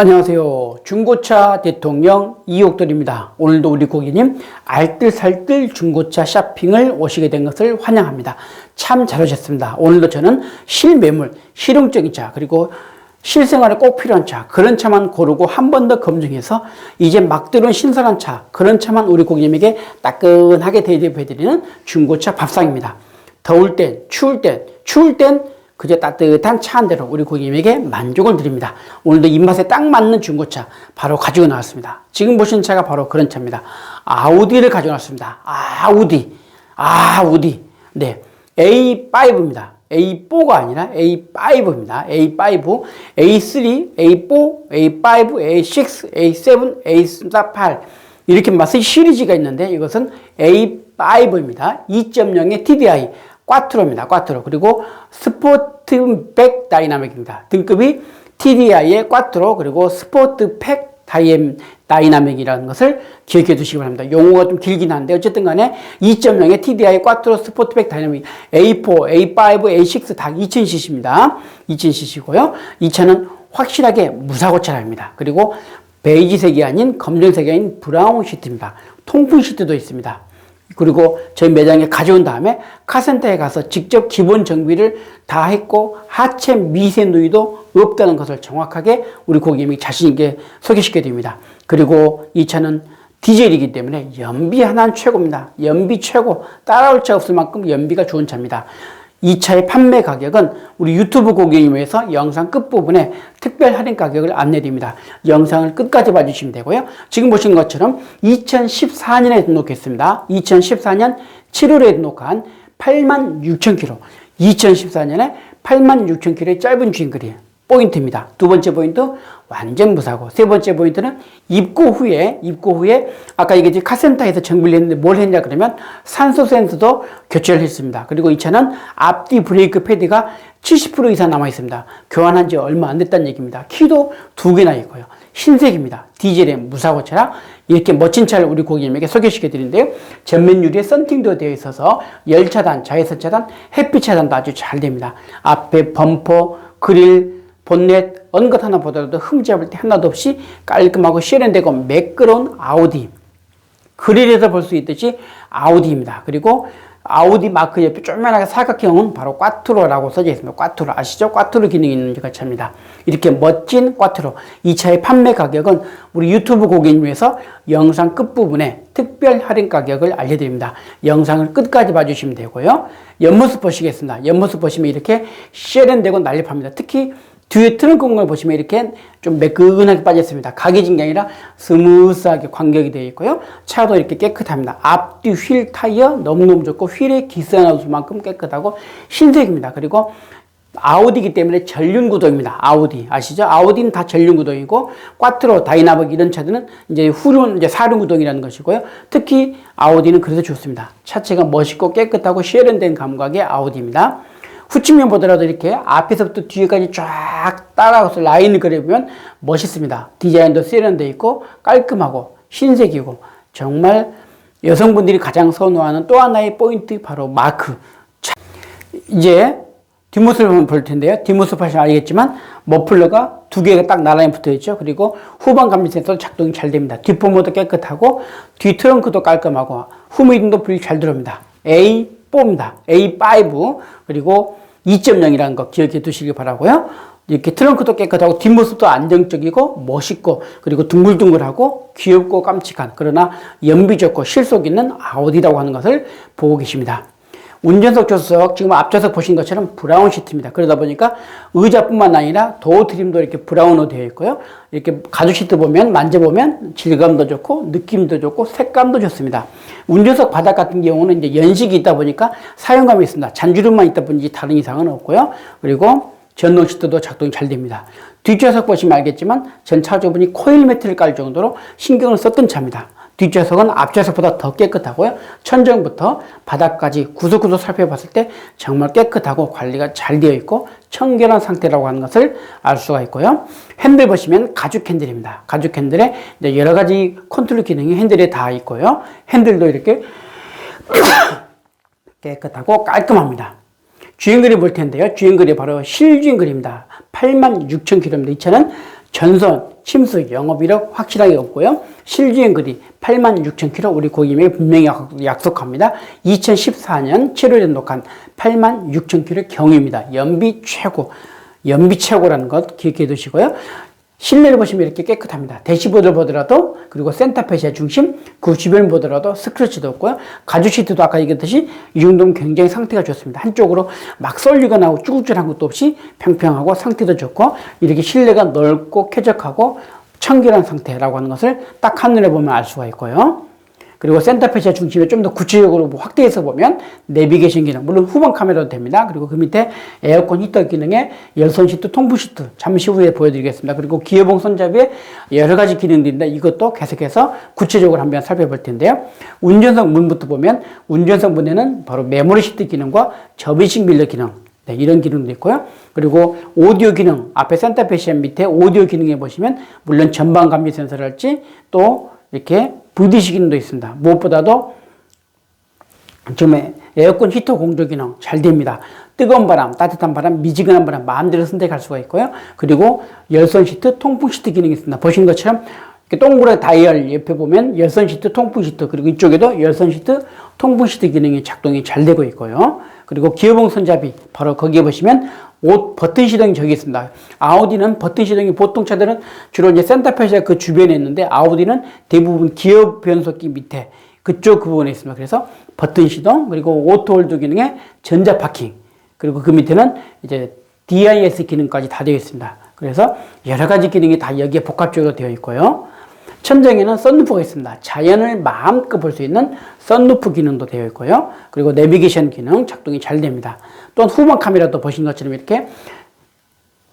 안녕하세요. 중고차 대통령 이옥돌입니다. 오늘도 우리 고객님 알뜰살뜰 중고차 쇼핑을 오시게 된 것을 환영합니다. 참 잘 오셨습니다. 오늘도 저는 실매물, 실용적인 차, 그리고 실생활에 꼭 필요한 차, 그런 차만 고르고 한 번 더 검증해서 이제 막 들어온 신선한 차, 그런 차만 우리 고객님에게 따끈하게 대접해드리는 중고차 밥상입니다. 더울 땐, 추울 땐, 추울 땐 그저 따뜻한 차 한 대로 우리 고객님에게 만족을 드립니다. 오늘도 입맛에 딱 맞는 중고차 바로 가지고 나왔습니다. 지금 보신 차가 바로 그런 차입니다. 아우디를 가지고 나왔습니다. 아우디. 아우디. 네. A5입니다. A4가 아니라 A5입니다. A5, A3, A4, A5, A6, A7, A8 이렇게 마스 시리즈가 있는데 이것은 A5입니다. 2.0의 TDI 꽈트로입니다. 꽈트로. 그리고 스포트백 다이나믹입니다. 등급이 TDI의 꽈트로 그리고 스포트팩 다이엠 다이나믹이라는 것을 기억해 두시기 바랍니다. 용어가 좀 길긴 한데 어쨌든 간에 2.0의 TDI 꽈트로 스포트백 다이나믹 A4, A5, A6 다 2000cc입니다. 2000cc고요. 이 차는 확실하게 무사고 차량입니다. 그리고 베이지색이 아닌 검정색이 아닌 브라운 시트입니다. 통풍 시트도 있습니다. 그리고 저희 매장에 가져온 다음에 카센터에 가서 직접 기본 정비를 다 했고 하체 미세 누이도 없다는 것을 정확하게 우리 고객님이 자신 있게 소개시켜 드립니다. 그리고 이 차는 디젤이기 때문에 연비 하나는 최고입니다. 연비 최고 따라올 차 없을 만큼 연비가 좋은 차입니다. 이 차의 판매 가격은 우리 유튜브 고객님 위해서 영상 끝부분에 특별 할인 가격을 안내드립니다. 영상을 끝까지 봐주시면 되고요. 지금 보신 것처럼 2014년에 등록했습니다. 2014년 7월에 등록한 8만 6천 킬로. 2014년에 8만 6천 킬로의 짧은 주행거리 포인트입니다. 두 번째 포인트 완전 무사고 세 번째 포인트는 입고 후에 입고 후에 아까 이제 카센터에서 정비를 했는데 뭘 했냐 그러면 산소 센서도 교체를 했습니다. 그리고 이 차는 앞뒤 브레이크 패드가 70% 이상 남아 있습니다. 교환한 지 얼마 안 됐다는 얘기입니다. 키도 두 개나 있고요. 흰색입니다. 디젤의 무사고 차량 이렇게 멋진 차를 우리 고객님에게 소개시켜 드리는데요. 전면 유리에 썬팅도 되어 있어서 열차단, 자외선 차단, 햇빛 차단도 아주 잘 됩니다. 앞에 범퍼, 그릴, 본넷 어느 것 하나 보더라도 흠 잡을 때 하나도 없이 깔끔하고 세련되고 매끄러운 아우디 그릴에서 볼 수 있듯이 아우디입니다. 그리고 아우디 마크 옆에 조그만하게 사각형은 바로 꽈트로라고 써져 있습니다. 꽈트로 아시죠? 꽈트로 기능이 있는 차입니다. 이렇게 멋진 꽈트로 이 차의 판매 가격은 우리 유튜브 고객님 위해서 영상 끝부분에 특별 할인 가격을 알려드립니다. 영상을 끝까지 봐주시면 되고요. 옆모습 보시겠습니다. 옆모습 보시면 이렇게 세련되고 난립합니다. 특히 뒤에 트렁크 공간을 보시면 이렇게 좀 매끈하게 빠졌습니다. 각이진 게 아니라 스무스하게 간격이 되어 있고요. 차도 이렇게 깨끗합니다. 앞뒤 휠 타이어 너무너무 좋고 휠에 기스나올 만큼 깨끗하고 흰색입니다. 그리고 아우디기 때문에 전륜 구동입니다. 아우디 아시죠? 아우디는 다 전륜 구동이고 꽈트로, 다이나믹 이런 차들은 이제 후륜 이제 사륜 구동이라는 것이고요. 특히 아우디는 그래서 좋습니다. 차체가 멋있고 깨끗하고 세련된 감각의 아우디입니다. 후측면 보더라도 이렇게 앞에서부터 뒤에까지 쫙 따라가서 라인을 그려보면 멋있습니다. 디자인도 세련되어 있고 깔끔하고 흰색이고 정말 여성분들이 가장 선호하는 또 하나의 포인트 바로 마크. 자, 이제 뒷모습을 볼 텐데요. 뒷모습 하시면 알겠지만 머플러가 두 개가 딱 나란히 붙어 있죠. 그리고 후방 감지 센서 작동이 잘 됩니다. 뒷부모도 깨끗하고 뒤 트렁크도 깔끔하고 후미등도 불이 잘 들어옵니다. A4 입니다. A5 그리고 2.0이라는 거 기억해 두시기 바라고요. 이렇게 트렁크도 깨끗하고 뒷모습도 안정적이고 멋있고 그리고 둥글둥글하고 귀엽고 깜찍한 그러나 연비 좋고 실속 있는 아우디라고 하는 것을 보고 계십니다. 운전석 조수석 지금 앞좌석 보신 것처럼 브라운 시트입니다. 그러다 보니까 의자뿐만 아니라 도어 트림도 이렇게 브라운으로 되어 있고요. 이렇게 가죽 시트 보면 만져보면 질감도 좋고 느낌도 좋고 색감도 좋습니다. 운전석 바닥 같은 경우는 이제 연식이 있다 보니까 사용감이 있습니다. 잔주름만 있다 보니 다른 이상은 없고요. 그리고 전동 시트도 작동이 잘 됩니다. 뒷좌석 보시면 알겠지만 전 차주분이 코일 매트를 깔 정도로 신경을 썼던 차입니다. 뒷좌석은 앞좌석보다 더 깨끗하고요. 천정부터 바닥까지 구석구석 살펴봤을 때 정말 깨끗하고 관리가 잘 되어 있고 청결한 상태라고 하는 것을 알 수가 있고요. 핸들 보시면 가죽 핸들입니다. 가죽 핸들에 여러 가지 컨트롤 기능이 핸들에 다 있고요. 핸들도 이렇게 깨끗하고 깔끔합니다. 주행거리 볼 텐데요. 주행거리 바로 실주행거리입니다. 86,000km입니다. 이 차는 전선, 침수, 영업 이력 확실하게 없고요. 실주행 거리 8만 6천 킬로 우리 고객님에게 분명히 약- 약속합니다. 2014년 7월에 녹한 8만 6천 킬로 경유입니다. 연비 최고, 연비 최고라는 것 기억해 두시고요. 실내를 보시면 이렇게 깨끗합니다. 대시보드를 보더라도 그리고 센터페시아 중심 그 주변을 보더라도 스크래치도 없고요. 가죽 시트도 아까 얘기했듯이 이 정도면 굉장히 상태가 좋습니다. 한쪽으로 막 쏠리거나 하고 쭈글쭈글한 것도 없이 평평하고 상태도 좋고 이렇게 실내가 넓고 쾌적하고 청결한 상태라고 하는 것을 딱 한눈에 보면 알 수가 있고요. 그리고 센터 페시아 중심에 좀 더 구체적으로 뭐 확대해서 보면 내비게이션 기능, 물론 후방 카메라도 됩니다. 그리고 그 밑에 에어컨 히터 기능에 열선 시트, 통풍 시트 잠시 후에 보여드리겠습니다. 그리고 기어봉 손잡이에 여러 가지 기능들인데 이것도 계속해서 구체적으로 한번 살펴볼 텐데요. 운전석 문부터 보면 운전석 문에는 바로 메모리 시트 기능과 접이식 밀러 기능 네, 이런 기능도 있고요. 그리고 오디오 기능, 앞에 센터 페시아 밑에 오디오 기능에 보시면 물론 전방 감지 센서랄지 또 이렇게 기능도 있습니다. 무엇보다도 지금 에어컨 히터 공조 기능 잘 됩니다. 뜨거운 바람, 따뜻한 바람, 미지근한 바람 마음대로 선택할 수가 있고요. 그리고 열선 시트, 통풍 시트 기능이 있습니다. 보신 것처럼 동그랗게 다이얼 옆에 보면 열선 시트, 통풍 시트 그리고 이쪽에도 열선 시트, 통풍 시트 기능이 작동이 잘 되고 있고요. 그리고 기어봉 손잡이 바로 거기에 보시면 옷 버튼 시동이 저기 있습니다. 아우디는 버튼 시동이 보통 차들은 주로 이제 센터페시아 그 주변에 있는데 아우디는 대부분 기어 변속기 밑에 그쪽 그 부분에 있습니다. 그래서 버튼 시동 그리고 오토 홀드 기능에 전자 파킹 그리고 그 밑에는 이제 DIS 기능까지 다 되어 있습니다. 그래서 여러 가지 기능이 다 여기에 복합적으로 되어 있고요. 천장에는 썬루프가 있습니다. 자연을 마음껏 볼 수 있는 썬루프 기능도 되어 있고요. 그리고 내비게이션 기능 작동이 잘 됩니다. 또한 후방 카메라도 보신 것처럼 이렇게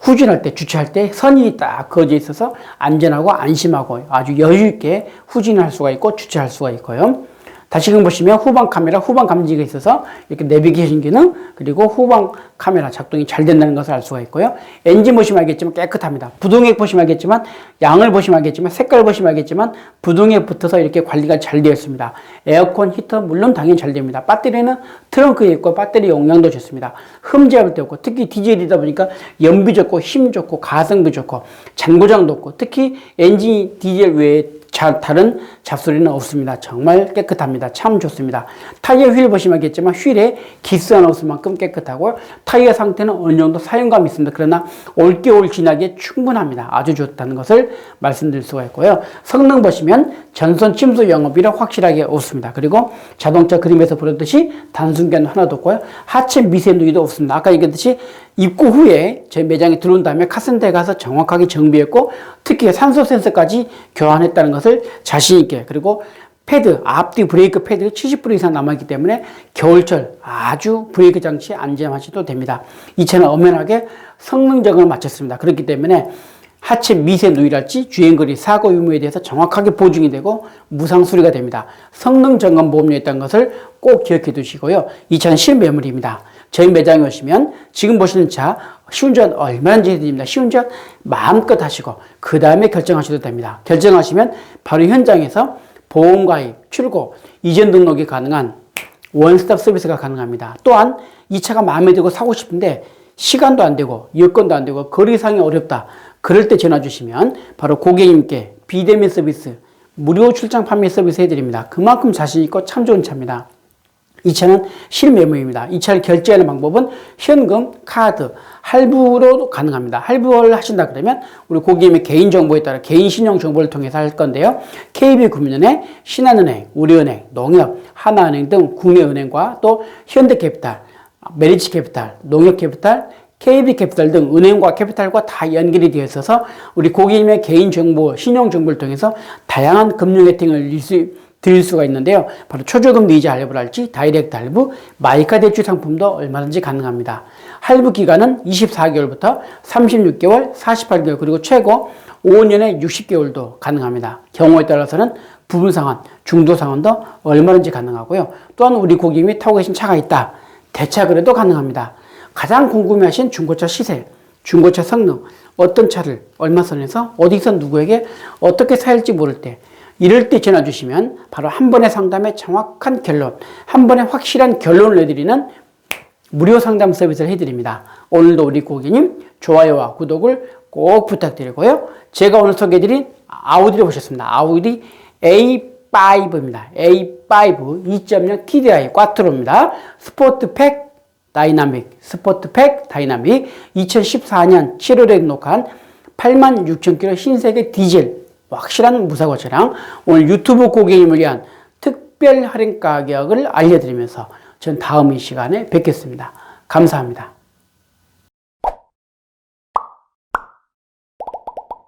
후진할 때, 주차할 때 선이 딱 그어져 있어서 안전하고 안심하고 아주 여유 있게 후진할 수가 있고 주차할 수가 있고요. 다시금 보시면 후방 카메라, 후방 감지가 있어서 이렇게 내비게이션 기능, 그리고 후방 카메라 작동이 잘 된다는 것을 알 수가 있고요. 엔진 보시면 알겠지만 깨끗합니다. 부동액 보시면 알겠지만, 양을 보시면 알겠지만, 색깔 보시면 알겠지만, 부동액 붙어서 이렇게 관리가 잘 되어 있습니다. 에어컨, 히터, 물론 당연히 잘 됩니다. 배터리는 트렁크에 있고, 배터리 용량도 좋습니다. 흠잡을 데 없고, 특히 디젤이다 보니까 연비 좋고, 힘 좋고, 가성비 좋고, 잔고장도 없고, 특히 엔진 디젤 외에 자, 다른 잡소리는 없습니다. 정말 깨끗합니다. 참 좋습니다. 타이어 휠 보시면 알겠지만 휠에 기스 하나 없을 만큼 깨끗하고 타이어 상태는 어느 정도 사용감이 있습니다. 그러나 올겨울 지나기에 충분합니다. 아주 좋다는 것을 말씀드릴 수가 있고요. 성능 보시면 전선 침수 영업이라 확실하게 없습니다. 그리고 자동차 그림에서 보였듯이 단순견 하나도 없고요. 하체 미세 누이도 없습니다. 아까 얘기했듯이 입고 후에 저희 매장에 들어온 다음에 카센터에 가서 정확하게 정비했고 특히 산소 센서까지 교환했다는 것을 자신 있게 그리고 패드 앞뒤 브레이크 패드 70% 이상 남아있기 때문에 겨울철 아주 브레이크 장치 안전하셔도 됩니다. 이 차는 엄연하게 성능 적응을 마쳤습니다. 그렇기 때문에 하체 미세 누이랄지 주행거리 사고 유무에 대해서 정확하게 보증이 되고 무상 수리가 됩니다. 성능 점검 보험료 있다는 것을 꼭 기억해 두시고요. 이 차는 실매물입니다. 저희 매장에 오시면 지금 보시는 차 시운전 얼마든지 해드립니다. 시운전 마음껏 하시고 그 다음에 결정하셔도 됩니다. 결정하시면 바로 현장에서 보험 가입, 출고, 이전 등록이 가능한 원스톱 서비스가 가능합니다. 또한 이 차가 마음에 들고 사고 싶은데 시간도 안 되고 여건도 안 되고 거리상이 어렵다. 그럴 때 전화 주시면 바로 고객님께 비대면 서비스, 무료 출장 판매 서비스 해드립니다. 그만큼 자신 있고 참 좋은 차입니다. 이 차는 실매물입니다. 이 차를 결제하는 방법은 현금, 카드, 할부로 가능합니다. 할부를 하신다 그러면 우리 고객님의 개인 정보에 따라 개인 신용 정보를 통해서 할 건데요. KB금융은행, 신한은행, 우리은행, 농협, 하나은행 등 국내 은행과 또 현대캐피탈, 메리츠캐피탈, 농협캐피탈, KB캐피탈 등 은행과 캐피탈과 다 연결이 되어 있어서 우리 고객님의 개인 정보, 신용 정보를 통해서 다양한 금융 혜택을 수, 드릴 수가 있는데요. 바로 초저금리 이자 할부랄지 다이렉트 할부, 마이카 대출 상품도 얼마든지 가능합니다. 할부 기간은 24개월부터 36개월, 48개월 그리고 최고 5년에 60개월도 가능합니다. 경우에 따라서는 부분 상환, 중도 상환도 얼마든지 가능하고요. 또한 우리 고객님이 타고 계신 차가 있다. 대차 거래도 가능합니다. 가장 궁금해하신 중고차 시세, 중고차 성능, 어떤 차를 얼마 선에서 어디서 누구에게 어떻게 사일지 모를 때 이럴 때 전화 주시면 바로 한 번의 상담에 정확한 결론, 한 번에 확실한 결론을 내드리는 무료 상담 서비스를 해드립니다. 오늘도 우리 고객님 좋아요와 구독을 꼭 부탁드리고요. 제가 오늘 소개해드린 아우디를 보셨습니다. 아우디 A5입니다. A5 2.0 TDI 꽈트로입니다. 스포트팩 다이나믹, 스포트팩 다이나믹 2014년 7월에 녹한 86,000km 흰색의 디젤 확실한 무사고 차량 오늘 유튜브 고객님을 위한 특별 할인 가격을 알려드리면서 전 다음 이 시간에 뵙겠습니다. 감사합니다.